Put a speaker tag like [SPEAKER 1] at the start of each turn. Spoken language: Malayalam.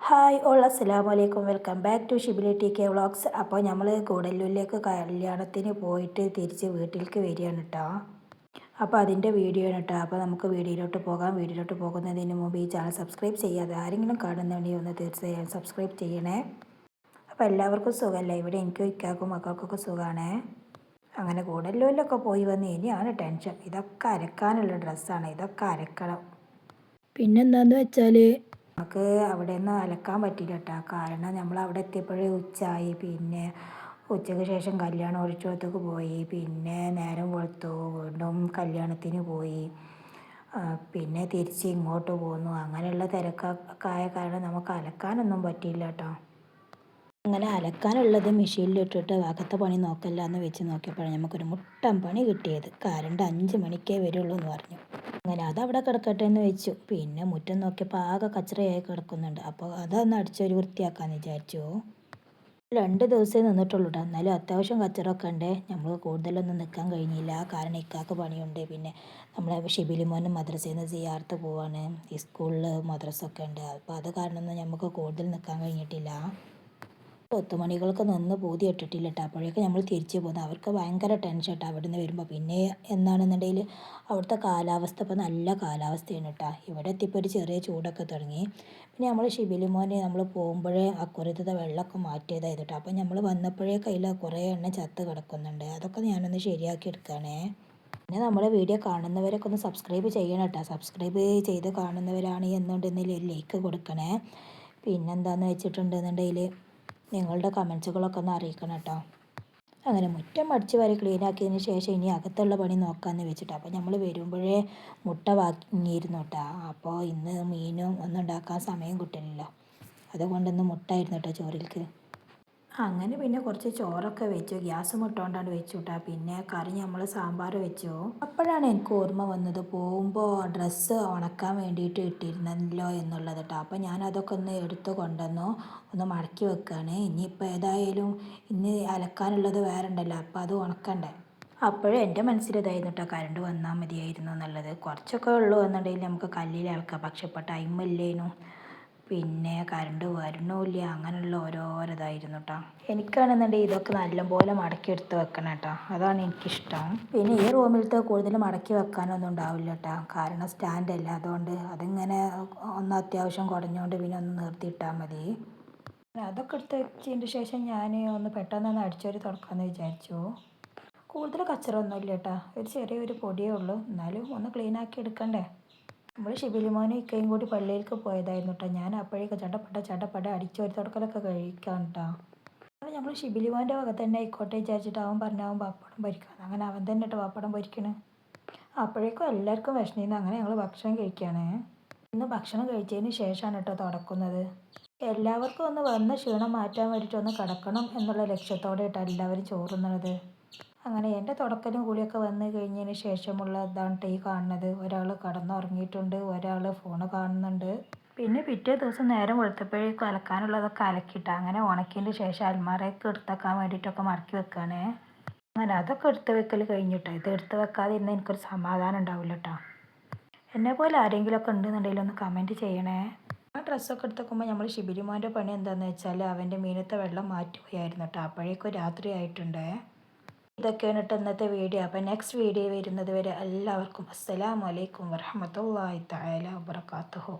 [SPEAKER 1] ഹായ് ഓൾ അസ്സലാമു അലൈക്കും. Welcome back to Shibili T K vlogs. അപ്പോൾ നമ്മൾ കൂടല്ലൂരിലേക്ക് കല്യാണത്തിന് പോയിട്ട് തിരിച്ച് വീട്ടിലേക്ക് വരികയാണ് കേട്ടോ അപ്പോൾ അതിന്റെ വീഡിയോ ആണ് കേട്ടോ അപ്പോൾ നമുക്ക് വീഡിയോയിലോട്ട് പോകാം. വീഡിയോയിലോട്ട് പോകുന്നതിന് മുമ്പ് ഈ ചാനൽ സബ്സ്ക്രൈബ് ചെയ്യാതെ ആരെങ്കിലും കാണുന്നുണ്ടെങ്കിൽ ഒന്ന് തീർച്ചയായും സബ്സ്ക്രൈബ് ചെയ്യണേ. അപ്പോൾ എല്ലാവർക്കും സുഖമല്ലേ? ഇവിടെ എനിക്കും ഇക്കാക്കും മക്കൾക്കൊക്കെ സുഖമാണ് അങ്ങനെ കൂടല്ലൂരിലൊക്കെ പോയി വന്ന് ഇനിയാണ് ടെൻഷൻ. ഇതൊക്കെ അരക്കാനുള്ള ഡ്രസ്സാണ്. ഇതൊക്കെ അരക്കണം.
[SPEAKER 2] പിന്നെന്താന്ന് വെച്ചാൽ
[SPEAKER 1] നമുക്ക് അവിടെ നിന്ന് അലക്കാൻ പറ്റില്ല കേട്ടോ കാരണം നമ്മൾ അവിടെ എത്തിയപ്പോഴേ ഉച്ചയായി. പിന്നെ ഉച്ചയ്ക്ക് ശേഷം കല്യാണ ഒഴിച്ചോടത്തേക്ക് പോയി. പിന്നെ നേരം വെളുത്തു. വീണ്ടും കല്യാണത്തിന് പോയി. പിന്നെ തിരിച്ച് ഇങ്ങോട്ട് പോന്നു. അങ്ങനെയുള്ള തിരക്കൊക്കെ ആയ കാരണം നമുക്ക് അലക്കാനൊന്നും പറ്റിയില്ല കേട്ടോ
[SPEAKER 2] അങ്ങനെ അലക്കാനുള്ളത് മെഷീനിലിട്ടിട്ട് അകത്തെ പണി നോക്കല്ല എന്ന് വെച്ച് നോക്കിയപ്പോഴാണ് നമുക്കൊരു മുട്ടൻ പണി കിട്ടിയത്. കറണ്ട് അഞ്ച് മണിക്കേ വരുള്ളൂ എന്ന് പറഞ്ഞു. അങ്ങനെ അതവിടെ കിടക്കട്ടെ എന്ന് വെച്ചു. പിന്നെ മുറ്റം നോക്കിയപ്പോൾ ആകെ കച്ചറയായി കിടക്കുന്നുണ്ട്. അപ്പോൾ അതൊന്ന് അടിച്ചൊരു വൃത്തിയാക്കാമെന്ന് വിചാരിച്ചു. രണ്ട് ദിവസമേ നിന്നിട്ടുള്ളൂ കേട്ടോ എന്നാലും അത്യാവശ്യം കച്ചറൊക്കെ ഉണ്ട്. നമ്മൾ കൂടുതലൊന്നും നിൽക്കാൻ കഴിഞ്ഞില്ല. കാരണം ഇക്കാക്ക് പണിയുണ്ട്. പിന്നെ നമ്മളെ ഷിബിലിമോനും മദ്രസയിൽ നിന്ന് സിയാർത്ത് പോവാണ്. സ്കൂളിൽ സ്കൂളിൽ മദ്രസൊക്കെ ഉണ്ട്. അപ്പോൾ അത് കാരണമൊന്നും നമുക്ക് കൂടുതൽ നിൽക്കാൻ കഴിഞ്ഞിട്ടില്ല. ഒത്തുമണികൾക്ക് നിന്ന് പൂതി ഇട്ടിട്ടില്ല കേട്ടോ അപ്പോഴേക്കും നമ്മൾ തിരിച്ചു പോകുന്നത് അവർക്ക് ഭയങ്കര ടെൻഷൻ കേട്ടോ അവിടെ നിന്ന് വരുമ്പോൾ പിന്നെ എന്താണെന്നുണ്ടെങ്കിൽ അവിടുത്തെ കാലാവസ്ഥ ഇപ്പോൾ നല്ല കാലാവസ്ഥയാണ് കേട്ടോ ഇവിടെ എത്തിയപ്പോൾ ഒരു ചെറിയ ചൂടൊക്കെ തുടങ്ങി. പിന്നെ നമ്മൾ ഷിബിലിമോനെ നമ്മൾ പോകുമ്പോഴേ അക്കുറത്തത്തെ വെള്ളമൊക്കെ മാറ്റിയതായത് കേട്ടോ അപ്പോൾ നമ്മൾ വന്നപ്പോഴേ കയ്യിൽ കുറേ എണ്ണ ചത്ത് കിടക്കുന്നുണ്ട്. അതൊക്കെ ഞാനൊന്ന് ശരിയാക്കി എടുക്കുകയാണേ പിന്നെ നമ്മുടെ വീഡിയോ കാണുന്നവരൊക്കെ ഒന്ന് സബ്സ്ക്രൈബ് ചെയ്യണം കേട്ടോ സബ്സ്ക്രൈബ് ചെയ്ത് കാണുന്നവരാണ് എന്നുണ്ടെങ്കിൽ ലൈക്ക് കൊടുക്കണേ. പിന്നെന്താണെന്ന് വെച്ചിട്ടുണ്ടെന്നുണ്ടെങ്കിൽ നിങ്ങളുടെ കമൻസുകളൊക്കെ ഒന്ന് അറിയിക്കണം കേട്ടോ. അങ്ങനെ മുറ്റം അടിച്ച് വരെ ക്ലീനാക്കിയതിന് ശേഷം ഇനി അകത്തുള്ള പണി നോക്കാമെന്ന് വെച്ചിട്ട് അപ്പോൾ നമ്മൾ വരുമ്പോഴേ മുട്ട വാങ്ങിയിരുന്നു കേട്ടോ. അപ്പോൾ ഇന്ന് മീനും ഒന്നും ഉണ്ടാക്കാൻ സമയം കിട്ടില്ലല്ലോ അതുകൊണ്ടൊന്ന് മുട്ടായിരുന്നു കേട്ടോ ചോറിലേക്ക്
[SPEAKER 1] അങ്ങനെ പിന്നെ കുറച്ച് ചോറൊക്കെ വെച്ചു. ഗ്യാസ് മുട്ടോണ്ടാണ് വെച്ചു കേട്ടോ പിന്നെ കറി നമ്മൾ സാമ്പാർ വെച്ചു. അപ്പോഴാണ് എനിക്ക് ഓർമ്മ വന്നത് പോകുമ്പോൾ ഡ്രസ്സ് ഉണക്കാൻ വേണ്ടിയിട്ട് ഇട്ടിരുന്നല്ലോ എന്നുള്ളത് കേട്ടോ അപ്പോൾ ഞാൻ അതൊക്കെ ഒന്ന് എടുത്തു കൊണ്ടുവന്നു. ഒന്ന് മടക്കി വെക്കുകയാണ് ഇനിയിപ്പോൾ ഏതായാലും ഇന്ന് അലക്കാനുള്ളത് വേറെ ഉണ്ടല്ലോ അപ്പോൾ അത് ഉണക്കണ്ടേ. അപ്പോഴും എന്റെ മനസ്സിലിതായിരുന്നു കേട്ടോ കറണ്ട് വന്നാൽ മതിയായിരുന്നു എന്നുള്ളത്. കുറച്ചൊക്കെ ഉള്ളൂ എന്നുണ്ടെങ്കിൽ നമുക്ക് കല്ലിൽ അലക്കാം. പക്ഷെ ഇപ്പോൾ ടൈമില്ലേനു പിന്നെ കറണ്ട് വരണമില്ല അങ്ങനെയുള്ള ഓരോരോ കേട്ടോ എനിക്കാണെന്നുണ്ടെങ്കിൽ ഇതൊക്കെ നല്ലപോലെ മടക്കി എടുത്ത് വെക്കണം കേട്ടോ അതാണ് എനിക്കിഷ്ടം. പിന്നെ ഈ റൂമിലത്തെ കൂടുതൽ മടക്കി വെക്കാനൊന്നും ഉണ്ടാവില്ല കേട്ടോ കാരണം സ്റ്റാൻഡല്ല അതുകൊണ്ട് അതിങ്ങനെ ഒന്ന് അത്യാവശ്യം കുടഞ്ഞുകൊണ്ട് പിന്നെ ഒന്ന് നിർത്തിയിട്ടാൽ മതി. അതൊക്കെ എടുത്ത് വെച്ചതിന് ശേഷം ഞാൻ ഒന്ന് പെട്ടെന്നൊന്ന് അടിച്ചൊരു തുടക്കാമെന്ന് വിചാരിച്ചു. കൂടുതൽ കച്ചറൊന്നുമില്ല കേട്ടോ ഒരു ചെറിയൊരു പൊടിയേ ഉള്ളൂ. എന്നാലും ഒന്ന് ക്ലീൻ ആക്കി എടുക്കണ്ടേ? നമ്മൾ ശിബിലിമോനും ഇക്കയും കൂടി പള്ളിയിലേക്ക് പോയതായിരുന്നു കേട്ടോ ഞാൻ അപ്പോഴേക്ക് ചട്ടപ്പട്ട ചട്ടപ്പട്ട അടിച്ചൊരു തുടക്കലൊക്കെ കഴിക്കാൻ കേട്ടോ നമ്മൾ ഷിബിലിമോന്റെ വക തന്നെ ആയിക്കോട്ടെ വിചാരിച്ചിട്ട് അവൻ പറഞ്ഞാവും പപ്പടം പൊരിക്കാൻ അങ്ങനെ അവൻ തന്നെ കേട്ടോ പാപ്പടം പൊരിക്കണേ. അപ്പോഴേക്കും എല്ലാവർക്കും വിഷമിന്ന് അങ്ങനെ ഞങ്ങൾ ഭക്ഷണം കഴിക്കുകയാണ് ഇന്ന് ഭക്ഷണം കഴിച്ചതിന് ശേഷമാണ് കേട്ടോ തുടക്കുന്നത്. എല്ലാവർക്കും ഒന്ന് വന്ന് ക്ഷീണം മാറ്റാൻ വേണ്ടിയിട്ട് ഒന്ന് കിടക്കണം എന്നുള്ള ലക്ഷ്യത്തോടെ കേട്ടോ എല്ലാവരും ചോറുന്നത് അങ്ങനെ എന്റെ തുടക്കലും കൂടിയൊക്കെ വന്നു കഴിഞ്ഞതിന് ശേഷമുള്ള ഇതാണ് ഈ കാണുന്നത്. ഒരാൾ കടന്നുറങ്ങിയിട്ടുണ്ട് ഒരാൾ ഫോൺ കാണുന്നുണ്ട്. പിന്നെ പിറ്റേ ദിവസം നേരം വെളുത്തപ്പോഴേക്കും അലക്കാനുള്ളതൊക്കെ അലക്കിയിട്ട് അങ്ങനെ ഉണക്കിയതിന് ശേഷം അൽമാറയൊക്കെ എടുത്തേക്കാൻ വേണ്ടിയിട്ടൊക്കെ മടക്കി വെക്കുകയാണേ അങ്ങനെ അതൊക്കെ എടുത്ത് വെക്കൽ കഴിഞ്ഞിട്ടോ. ഇത് എടുത്ത് വെക്കാതെ ഇരുന്ന് എനിക്കൊരു സമാധാനം ഉണ്ടാവില്ല കേട്ടോ എന്നെ പോലെ ആരെങ്കിലുമൊക്കെ ഉണ്ടെന്നുണ്ടെങ്കിൽ ഒന്ന് കമന്റ് ചെയ്യണേ. ആ ഡ്രസ്സൊക്കെ എടുത്ത് വെക്കുമ്പോൾ നമ്മൾ ശിബിരിമോന്റെ പണി എന്താണെന്ന് വെച്ചാൽ അവന്റെ മീനത്തെ വെള്ളം മാറ്റുകയായിരുന്നു കേട്ടോ അപ്പോഴേക്കും രാത്രി ആയിട്ടുണ്ടേ ഇതൊക്കെയാണ് കേട്ടോ ഇന്നത്തെ വീഡിയോ. അപ്പോൾ നെക്സ്റ്റ് വീഡിയോ വരുന്നത് വരെ എല്ലാവർക്കും അസ്സലാമലൈക്കും വരഹമത്തല്ലാ തആല വബറകാതുഹു